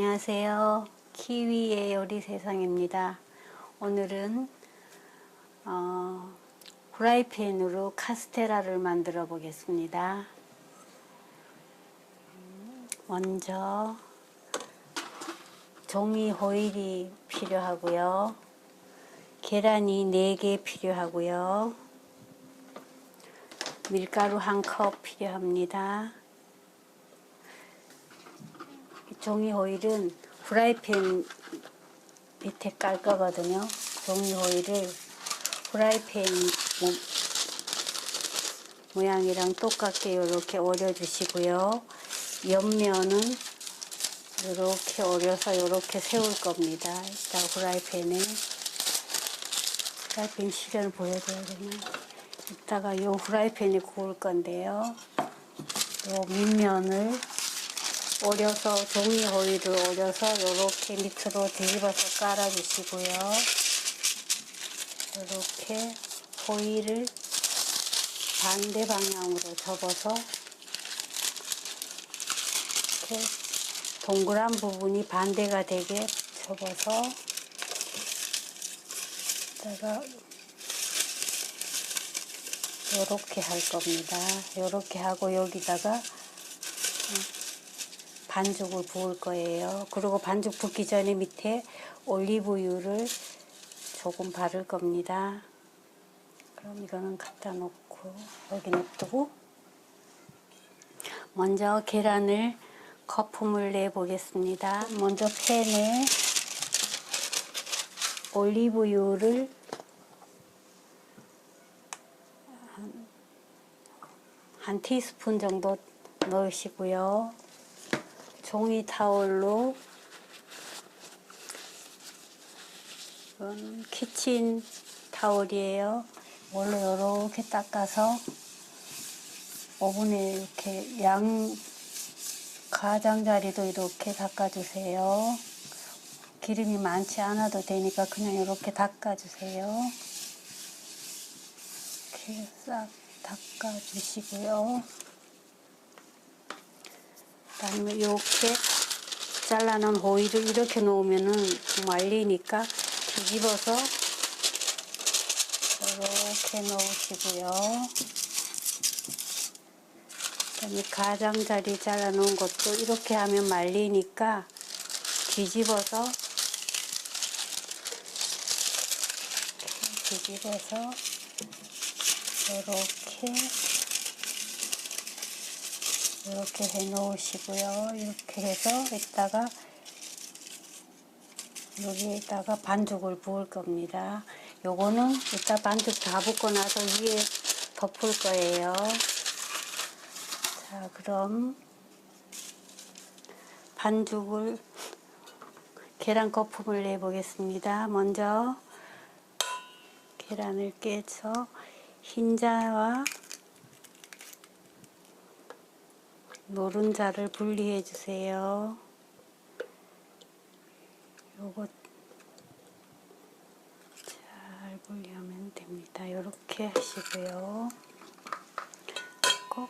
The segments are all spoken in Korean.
안녕하세요. 키위의 요리 세상입니다. 오늘은 어, 후라이팬으로 카스테라를 만들어 보겠습니다. 음, 먼저 종이 호일이 필요하고요. 계란이 4개 필요하고요. 밀가루 한 컵 필요합니다. 종이 호일은 프라이팬 밑에 깔 거거든요. 종이 호일을 프라이팬 모, 모양이랑 똑같게 이렇게 오려주시고요. 옆면은 이렇게 오려서 이렇게 세울 겁니다. 이따 프라이팬에 프라이팬 실현을 보여줘야 되나? 이따가 요 프라이팬에 구울 건데요. 요 밑면을 오려서 종이 호일을 오려서 이렇게 밑으로 뒤집어서 깔아주시고요. 이렇게 호일을 반대 방향으로 접어서 이렇게 동그란 부분이 반대가 되게 접어서 내가 이렇게 할 겁니다. 이렇게 하고 여기다가 반죽을 부을 거예요. 그리고 반죽 붓기 전에 밑에 올리브유를 조금 바를 겁니다. 그럼 이거는 갖다 놓고 여기 냅두고 먼저 계란을 거품을 내 보겠습니다. 먼저 팬에 올리브유를 한, 한 티스푼 정도 넣으시고요. 종이 타올로 이건 키친 타올이에요. 원래 이렇게 닦아서 오븐에 이렇게 양 가장자리도 이렇게 닦아주세요. 기름이 많지 않아도 되니까 그냥 이렇게 닦아주세요. 이렇게 싹 닦아주시고요. 그다음에 이렇게 잘라놓은 호일을 이렇게 놓으면은 말리니까 뒤집어서 이렇게 넣으시고요. 그다음에 가장자리 잘라놓은 것도 이렇게 하면 말리니까 뒤집어서 뒤집어서 이렇게 이렇게 해 놓으시고요. 이렇게 해서 이따가 여기에다가 반죽을 부을 겁니다. 요거는 이따 반죽 다 붓고 나서 위에 덮을 거예요. 자, 그럼 반죽을 계란 거품을 내 보겠습니다. 먼저 계란을 깨서 흰자와 노른자를 분리해 주세요. 요거 잘 분리하면 됩니다. 이렇게 하시고요. 꼭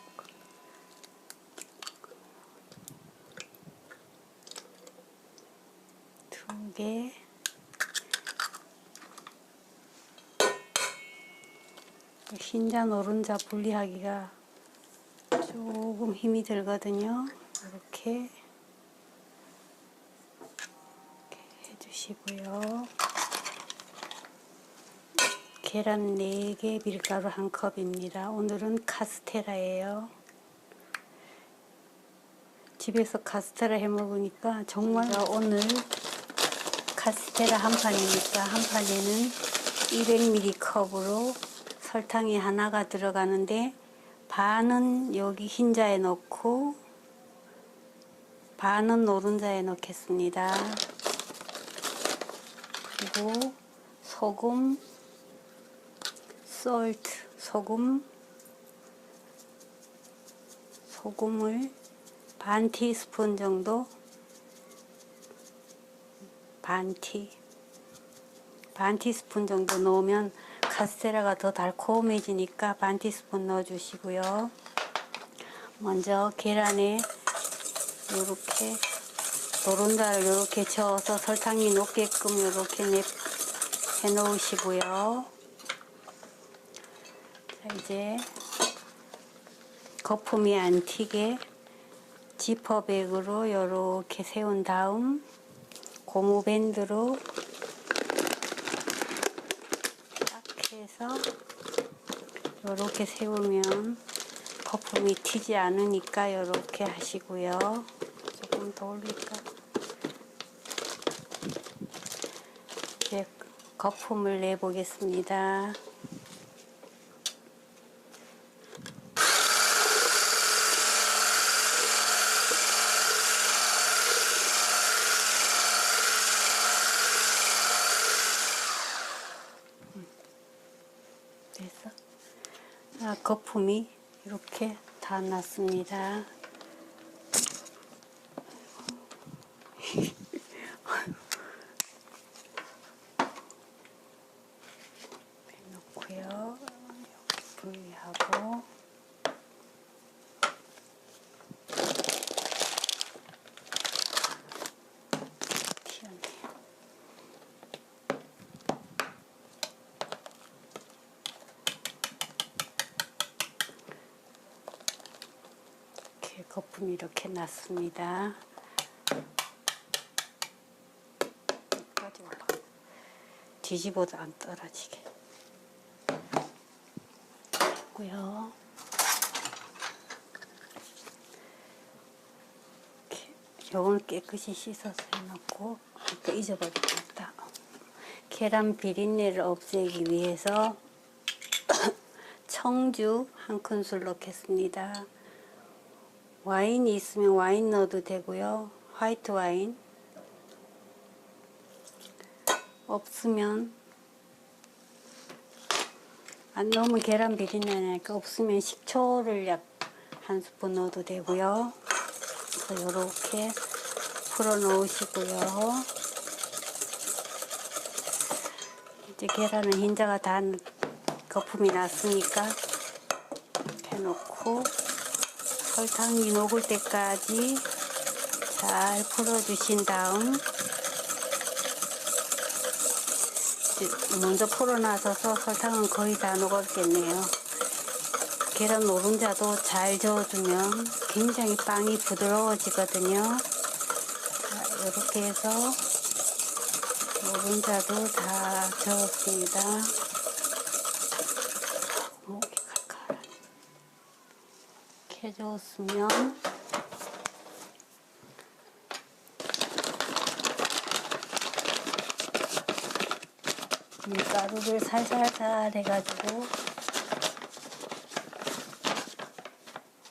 두 개. 흰자 노른자 분리하기가 조금 힘이 들거든요. 이렇게, 이렇게 해주시고요. 계란 4개, 밀가루 1컵입니다. 오늘은 카스테라예요. 집에서 카스테라 해 먹으니까 정말 오늘 카스테라 한 판이니까 한 판에는 200ml 컵으로 설탕이 하나가 들어가는데 반은 여기 흰자에 넣고 반은 노른자에 넣겠습니다. 그리고 소금, 솔트, 소금, 소금을 반 티스푼 정도 반 티, 반 티스푼 정도 넣으면 카스테라가 더 달콤해지니까 반 티스푼 넣어주시고요. 먼저 계란에 이렇게 노른자를 이렇게 저어서 설탕이 녹게끔 이렇게 내- 해놓으시고요. 자, 이제 거품이 안 튀게 지퍼백으로 이렇게 세운 다음 고무밴드로 딱 해서 이렇게 세우면 거품이 튀지 않으니까 이렇게 하시고요. 조금 더 올릴까? 이제 거품을 내보겠습니다. 됐어? 아, 거품이 이렇게 다 났습니다. 빼놓고요. 여기 분리하고 튀었네요. 이렇게 거품이 이렇게 났습니다. 여기까지 올라. 뒤집어도 안 떨어지게. 고요. 이렇게 요걸 깨끗이 씻어서 해놓고 아까 잊어버렸다. 계란 비린내를 없애기 위해서 청주 한 큰술 넣겠습니다. 와인이 있으면 와인 넣어도 되고요. 화이트 와인. 없으면 안 넣으면 계란 비린내 나니까 없으면 식초를 약 한 스푼 넣어도 되고요. 그래서 이렇게 풀어 놓으시고요. 이제 계란은 흰자가 다 거품이 났으니까 해놓고 설탕이 녹을 때까지 잘 풀어주신 다음 먼저 풀어놔서서 설탕은 거의 다 녹았겠네요. 계란 노른자도 잘 저어주면 굉장히 빵이 부드러워지거든요. 자, 이렇게 해서 노른자도 다 저었습니다. 목이 칼칼. 저었으면 밀가루를 살살살 해가지고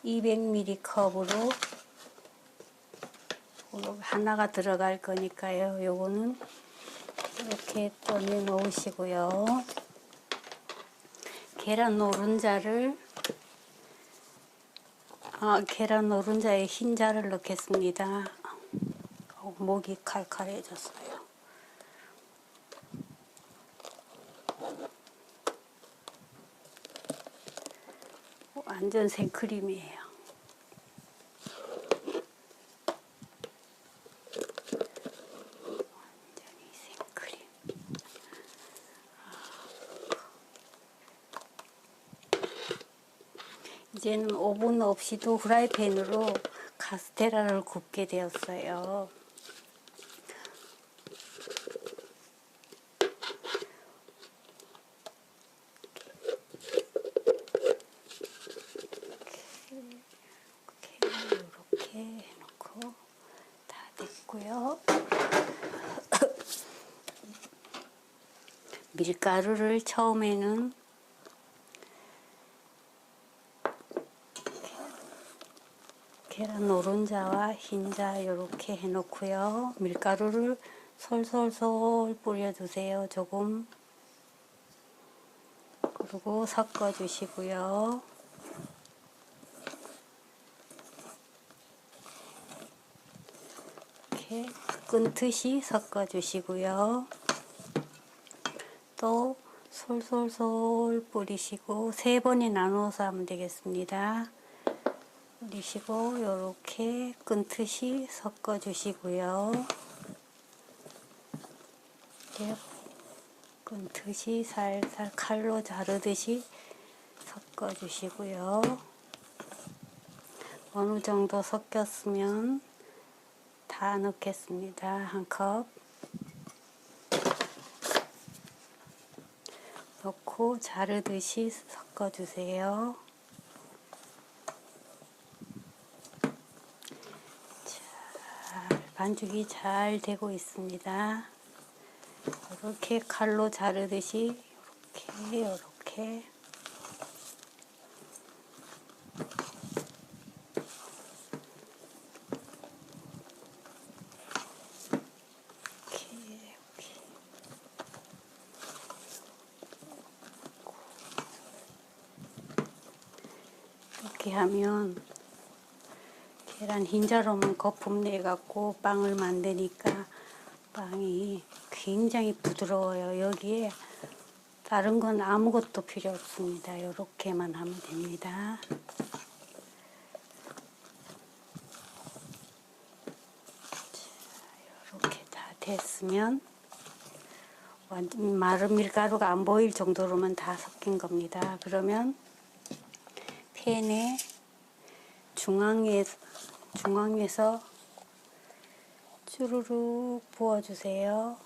200ml 컵으로 하나가 들어갈 거니까요. 요거는 이렇게 꺼내 놓으시고요. 계란 노른자를 아, 계란 노른자에 흰자를 넣겠습니다. 어, 목이 칼칼해졌어요. 완전 생크림이에요. 완전히 생크림. 이제는 오븐 없이도 후라이팬으로 카스테라를 굽게 되었어요. 이렇게 해놓고 다 됐고요. 밀가루를 처음에는 계란 노른자와 흰자 이렇게 해놓고요. 밀가루를 솔솔솔 뿌려주세요. 조금 그리고 섞어주시고요. 이렇게 끊듯이 섞어주시고요. 또 솔솔솔 뿌리시고 세 번에 나눠서 하면 되겠습니다. 올리시고 이렇게 끈듯이 섞어 주시고요. 끈듯이 살살 칼로 자르듯이 섞어 주시고요. 어느 정도 섞였으면 다 넣겠습니다. 한 컵. 넣고 자르듯이 섞어 주세요. 반죽이 잘 되고 있습니다. 이렇게 칼로 자르듯이 이렇게 이렇게 이렇게 하면 계란 흰자로만 거품 내 갖고 빵을 만드니까 빵이 굉장히 부드러워요. 여기에 다른 건 아무것도 필요 없습니다. 이렇게만 하면 됩니다. 이렇게 다 됐으면 완전 마른 밀가루가 안 보일 정도로만 다 섞인 겁니다. 그러면 팬에 중앙에 중앙에서 주르륵 부어주세요.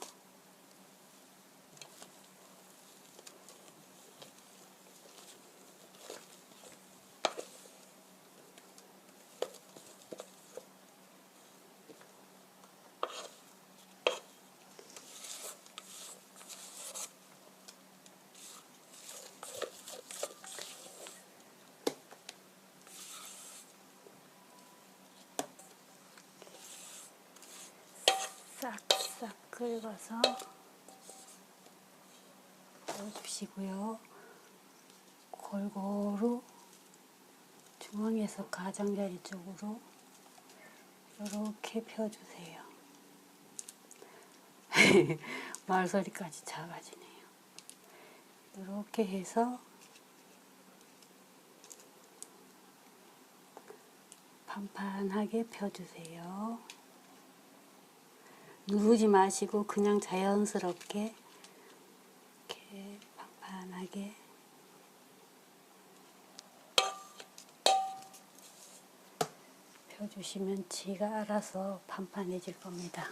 긁어서 넣어주시고요. 골고루 중앙에서 가장자리 쪽으로 이렇게 펴주세요. 말소리까지 작아지네요. 이렇게 해서 판판하게 펴주세요. 누르지 마시고 그냥 자연스럽게 이렇게 판판하게 펴주시면 지가 알아서 판판해질 겁니다.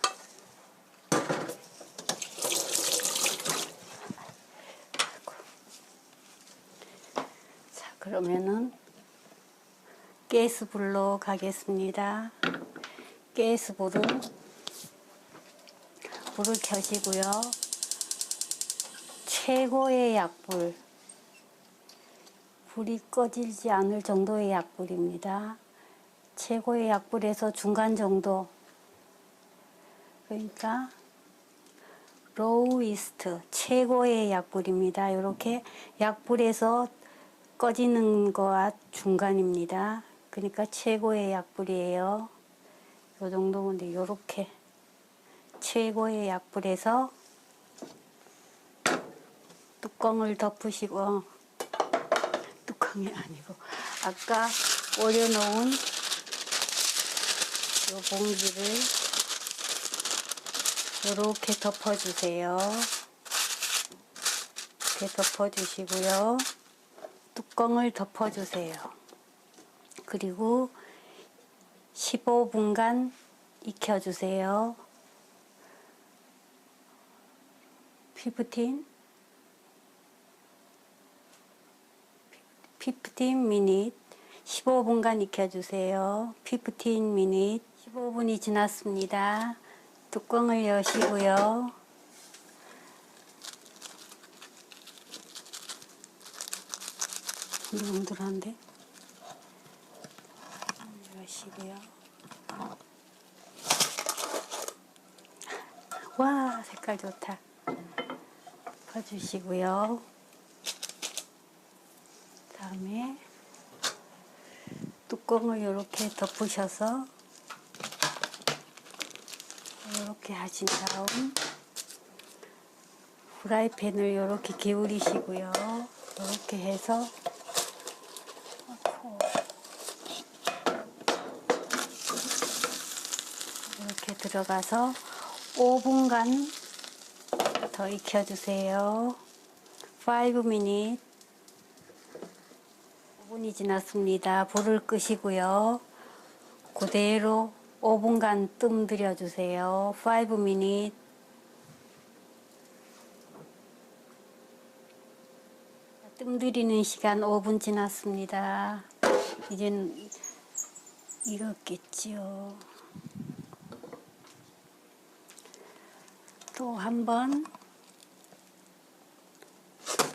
자, 그러면은 가스불로 가겠습니다. 가스불은 불을 켜시고요. 최고의 약불. 불이 꺼지지 않을 정도의 약불입니다. 최고의 약불에서 중간 정도. 그러니까 로우 이스트 최고의 약불입니다. 이렇게 약불에서 꺼지는 거와 중간입니다. 그러니까 최고의 약불이에요. 요 정도면 돼. 요렇게 최고의 약불에서 뚜껑을 덮으시고 뚜껑이 아니고 아까 올려놓은 요 봉지를 이렇게 덮어주세요. 이렇게 덮어주시고요. 뚜껑을 덮어주세요. 그리고 15분간 익혀주세요. 15 15 minute 15분간 익혀주세요. 15 minute 15분이 지났습니다. 뚜껑을 여시고요. 둥둥한데 여시고요. 와 색깔 좋다. 덮어주시고요. 다음에 뚜껑을 이렇게 덮으셔서 이렇게 하신 다음 후라이팬을 이렇게 기울이시고요. 이렇게 해서 이렇게 들어가서 5분간 더 익혀주세요. 5 minute. 5분이 지났습니다. 불을 끄시고요. 그대로 5분간 뜸 들여주세요. 5 minute. 뜸 들이는 시간 5분 지났습니다. 이젠 익었겠지요. 또 한번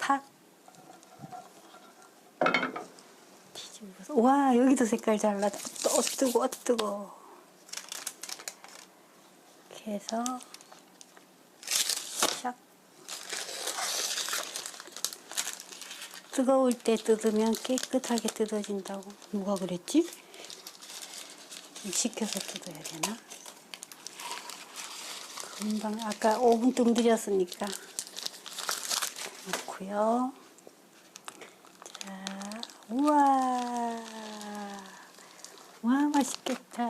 팍 뒤집어서 와 여기도 색깔 잘 나다 또 뜨거 뜨거 이렇게 해서 샥 뜨거울 때 뜯으면 깨끗하게 뜯어진다고 누가 그랬지? 식혀서 뜯어야 되나? 금방 아까 5분 뜸 들였으니까 넣고요. 자, 우와, 와 맛있겠다.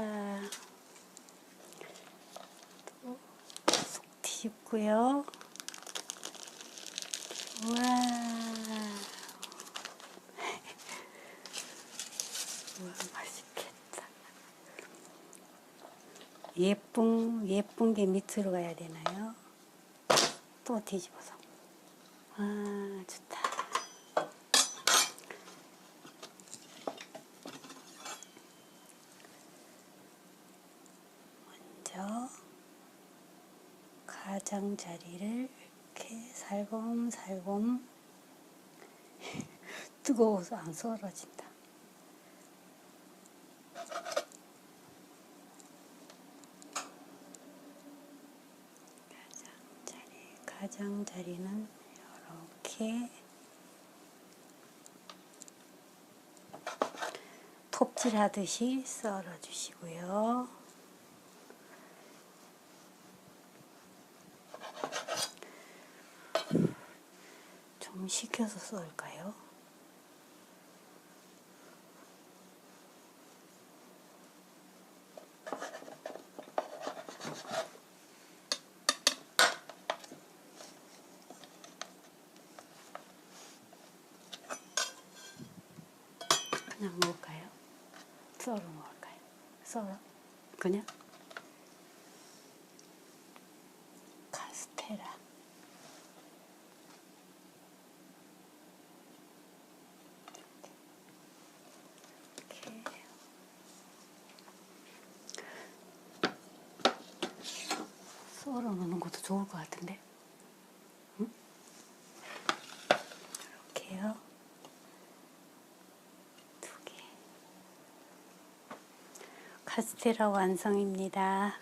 또속 뒤집고요. 우와, 우와 맛있겠다. 예쁜 예쁜 게 밑으로 가야 되나요? 또 뒤집어서. 아 좋다. 먼저 가장자리를 이렇게 살금살금 뜨거워서 안 썰어진다. 가장자리, 가장자리는 이렇게 톱질 하듯이 썰어 주시고요. 좀 식혀서 썰까요? 그냥 먹을까요? 썰어 먹을까요? 썰어? 그냥? 카스테라 이렇게 썰어 놓는 것도 좋을 것 같은데 응? 이렇게요 두 개. 카스테라 완성입니다.